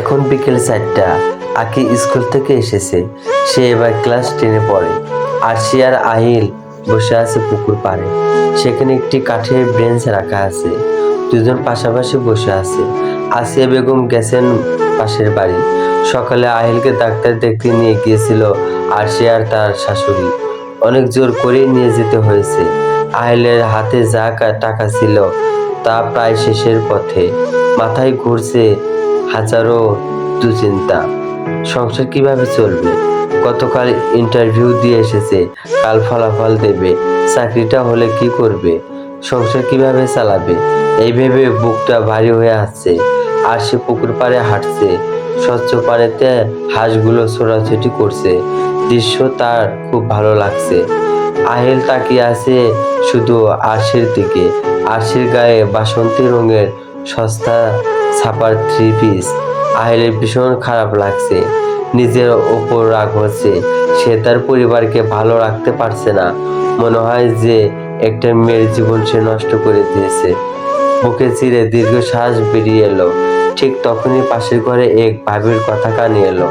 এখন বিকেল চারটা। আকি স্কুল থেকে এসেছে। সে এবার ক্লাস টেনে পড়ে। আর সে আর আহিল বসে আছে পুকুর পাড়ে। সেখানে একটি কাঠের ব্রেঞ্চ রাখা আছে। দুজন পাশাপাশি বসে আছে। আসিয়া বেগম গেছেন পাশের বাড়ি। সকালে আহিলকে ডাক্তার দেখতে নিয়ে গিয়েছিল আর সে আর তার শাশুড়ি। অনেক জোর করে নিয়ে যেতে হয়েছে। আহিলের হাতে যা টাকা ছিল তা প্রায় শেষের পথে। মাথায় ঘুরছে হাজারো দুশ্চিন্তা। সংসার কীভাবে চলবে? গতকাল ইন্টারভিউ দিয়ে এসেছে, কাল ফলাফল দেবে। চাকরিটা হলে কি করবে? সংসার কীভাবে চালাবে? এই ভেবে বুকটা ভারী হয়ে আসছে। আর সে পুকুর পাড়ে হাঁটছে। স্বচ্ছ পানিতে হাঁসগুলো ছোটাছুটি করছে। দৃশ্য তার খুব ভালো লাগছে। আহিল তাকিয়ে আছে শুধু আরশির দিকে। আরশির গায়ে বাসন্তী রঙের সস্তা ছাপার থ্রি পিস আহিলের ভীষণ খারাপ লাগছে। নিজের ওপর রাগ হচ্ছে। সে তার পরিবারকে ভালো রাখতে পারছে না। মনে হয় যে একটা মেয়ের জীবন সে নষ্ট করে দিয়েছে। বুকে চিরে দীর্ঘশ্বাস বেরিয়ে এলো। ঠিক তখনই পাশের ঘরে এক ভাবির কথা কানে এলো।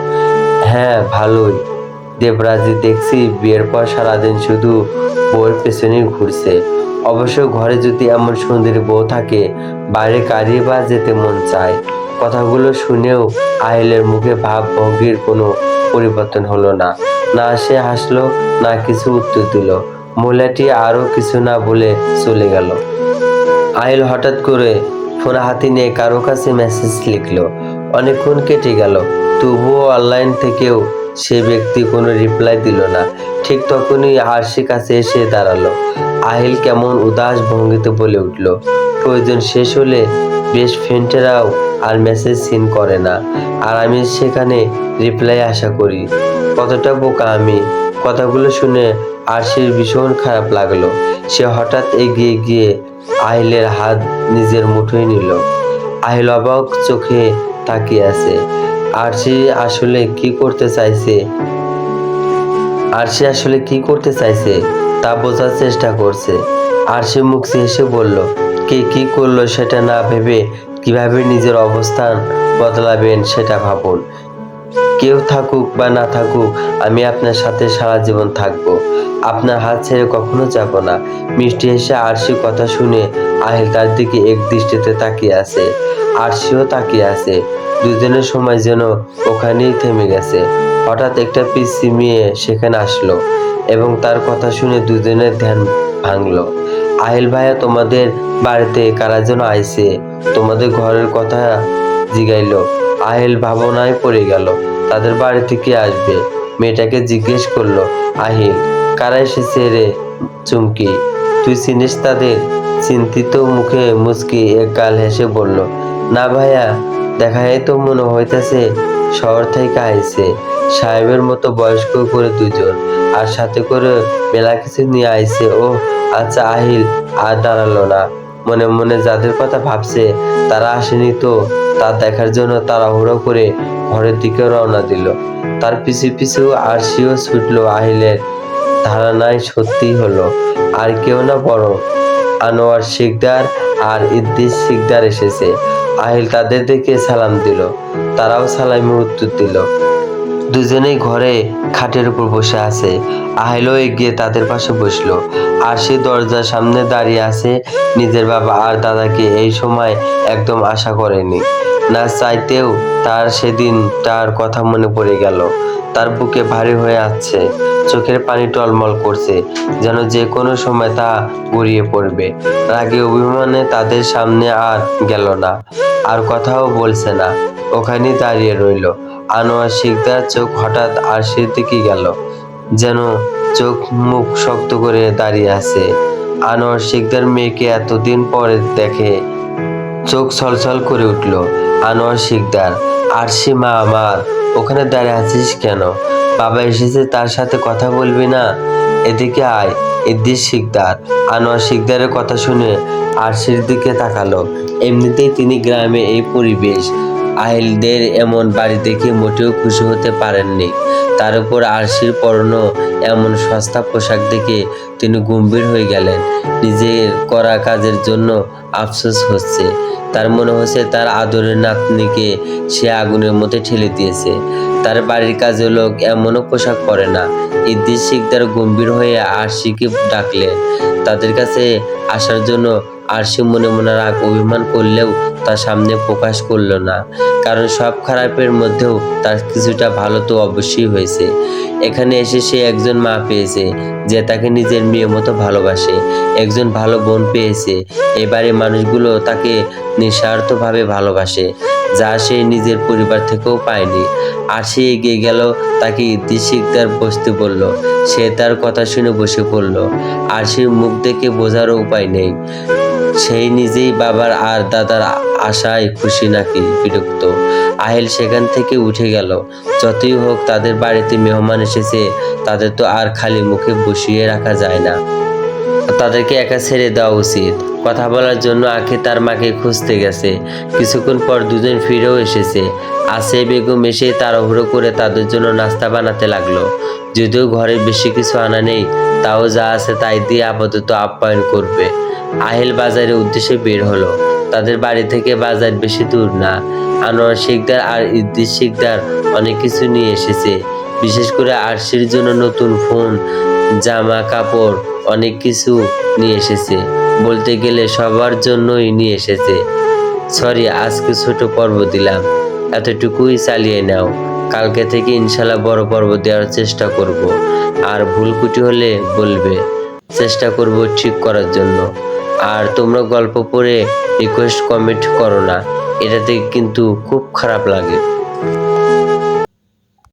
হ্যাঁ ভালোই। দেবরাজি দেখছি বিয়ের পর সারাদিন শুধু বউয়ের পেছনেই ঘুরছে। অবশ্য ঘরে যদি এমন সুন্দরী বউ থাকে, বাইরে কারিয়ে বা যেতে মন চায়। কথাগুলো শুনেও আহিলের মুখে ভাব ভঙ্গির কোনো পরিবর্তন হলো না। না সে হাসলো, না কিছু উত্তর দিল। মহিলাটি আরও কিছু না বলে চলে গেল। আহিল হঠাৎ করে ফোন হাতে নিয়ে কারও কাছে মেসেজ লিখলো। অনেকক্ষণ কেটে গেল। তবুও অনলাইন থেকেও সে ব্যক্তি কোনো রিপ্লাই দিল না। ঠিক তখনই আরশি কাছে এসে দাঁড়াল। আহিল কেমন উদাস ভঙ্গিতে বলে উঠল, প্রয়োজন শেষ হলে বেশ ফ্রেন্ডেরাও আর মেসেজ সিন করে না। আর আমি সেখানে রিপ্লাই আশা করি। কতটা বোকা আমি? কথাগুলো শুনে আরশির ভীষণ খারাপ লাগল। সে হঠাৎ এগিয়ে গিয়ে আহিলের হাত নিজের মুঠোয় নিল। আহিল অবাক চোখে তাকিয়ে আছে। আর সে আসলে কি করতে চাইছে? আর সে আসলে কি করতে চাইছে তা বোঝার চেষ্টা করছে। আর সে মুখে হেসে বলল, কে কি করল সেটা না ভেবে কীভাবে নিজের অবস্থান বদলাবেন সেটা ভাবুন। কেউ থাকুক বা না থাকুক, আমি আপনার সাথে সারা জীবন থাকব। আপনার হাত ছেড়ে কখনো যাব না। মিষ্টি হেসে আরশি কথা শুনে আহিল তার দিকে এক দৃষ্টিতে তাকিয়ে আছে। আরশিও তাকিয়ে আছে। দুজনের সময় যেন ওখানেই থেমে গেছে। হঠাৎ একটা পিসি মেয়ে সেখানে আসলো এবং তার কথা শুনে দুজনের ধ্যান ভাঙলো। আহিল ভাইয়া, তোমাদের বাড়িতে কারা যেন আইছে? তোমাদের ঘরের কথা জিগাইলো। আহিল ভাবনায় পড়ে গেল, তাদের বাড়িতে কে আসবে? মেয়েটাকে জিজ্ঞেস করল, আহিল, কারা এসেছে রে চুমকি? তুই চিনিস তাদের? চিন্তিত মুখে মুচকি এক গাল হেসে বলল, না ভাইয়া দেখাই তো মনে হইতেছে শহর থেকে আইছে। সাহেবের মতো বয়স্ক করে দুজন আর সাথে করে মেলা কিছু নিয়ে আইছে। ও আচ্ছা আহিল, আর দাঁড়াল না। মনে মনে যাদের কথা ভাবছে, তারা আসেনি তো। তা দেখার জন্য তারা তাড়াহুড়ো করে ঘরের দিকে রওনা দিল। তার পিছু পিছু আরশিও ছুটলো আহিলের। ধারণায় সত্যি হলো, আর কেউ না বড় আনোয়ার শিকদার আর ইদ্দিস শিকদার এসেছে। আহিল তাদের দেখে সালাম দিল। তারাও সালামে উত্তর দিল, দুজনেই ঘরে খাটের উপর বসে আছে। আহিলও এগিয়ে তাদের পাশে বসল। আর সে দরজার সামনে দাঁড়িয়ে আছে। নিজের বাবা আর দাদাকে এই সময় একদম আশা করেনি। না চাইতেও তার সেদিন তার কথা মনে পড়ে গেল। তার বুকে ভারী হয়ে আসছে চোখের পানি টলমল করছে, যেন যে কোনো সময় তা গড়িয়ে পড়বে। রাগে অভিমানে তাদের সামনে আর গেল না। আর কথাও বলছে না। ওখানেই দাঁড়িয়ে রইল। আনোয়ার শিকদার চোখ হঠাৎ আরশির দিকে গেল, যেন চোখ মুখ শক্ত করে দাঁড়িয়ে আছে। আনোয়ার শিকদার মেয়েকে এতদিন পরে দেখে চোখ ছলছল করে উঠল। আনোয়ার শিকদার, আরশি মা আমার, ওখানে দাঁড়িয়ে আছিস কেন? বাবা এসেছে তার সাথে কথা বলবি না? এদিকে আয় ইদ্দিস শিকদার। আনোয়ার শিকদারের কথা শুনে আরশির দিকে তাকালো। এমনিতেই তিনি গ্রামে এই পরিবেশ। আহিলদের এমন বাড়ি দেখে মোটেও খুশি হতে পারেননি। তার উপর আরশির পরনো এমন সস্তা পোশাক দেখে তিনি গম্ভীর হয়ে গেলেন। নিজের করা কাজের জন্য আফসোস হচ্ছে। তার মনে হচ্ছে তার আদরের নাতনিকে সে আগুনের মধ্যে ঠেলে দিয়েছে। তার বাড়ির কাজের লোক এমনও পোশাক পরে না। ইদ্দিস তার গম্ভীর হয়ে আরশিকে ডাকলে তাদের কাছে আসার জন্য আরশি মনে মনে রাগ অভিমান করলেও তার সামনে প্রকাশ করল না। কারণ সব খারাপের মধ্যেও তার কিছুটা ভালো তো অবশ্যই হয়েছে। এখানে এসে সে একজন মা পেয়েছে, যে তাকে নিজের মেয়ের মতো ভালোবাসে। একজন ভালো বোন পেয়েছে। এবারে মানুষগুলো তাকে নিঃস্বার্থভাবে ভালোবাসে, যা সে নিজের পরিবার থেকেও পায়নি। আর সে এগিয়ে গেল, তাকে ইদ্দিস শিকদার বসতে বলল। সে তার কথা শুনে বসে পড়ল। আর সে মুখ দেখে বোঝারও উপায় নেই। সেই নিজেই বাবার আর দাদার আশায় খুশি নাকি বিরক্ত। আহিল সেখান থেকে উঠে গেল। যতই হোক তাদের বাড়িতে মেহমান এসেছে, তাদের তো আর খালি মুখে বসিয়ে রাখা যায় না। তাদেরকে একা ছেড়ে দেওয়া উচিত। কথা বলার জন্য আখে তার মাকে খুঁজতে গেছে। কিছুক্ষণ পর দুজন ফিরেও এসেছে। আসে বেগম এসে তার তাড়াহুড়ো করে তাদের জন্য নাস্তা বানাতে লাগল। যদিও ঘরে বেশি কিছু আনা নেই, তাও যা আছে তাই দিয়ে আপাতত আপ্যায়ন করবে। আহিল বাজারের উদ্দেশ্যে বের হলো। তাদের বাড়ি থেকে বাজার বেশি দূর না। আনোয়ার শিকদার আর ইদ্দিস শিকদার অনেক কিছু নিয়ে এসেছে। বিশেষ করে আরশির জন্য নতুন ফোন, জামা কাপড়, অনেক কিছু নিয়ে এসেছে। বলতে গেলে সবার জন্যই নিয়ে এসেছে। সরি, আজকে ছোট পর্ব দিলাম। এতটুকুই চালিয়ে নাও। কালকে থেকে ইনশাল্লাহ বড় পর্ব দেওয়ার চেষ্টা করব। আর ভুল কুটি হলে বলবে। চেষ্টা করব ঠিক করার জন্য। আর তোমরা গল্প পড়ে রিকোয়েস্ট কমেন্ট করো না। এটাতে কিন্তু খুব খারাপ লাগে।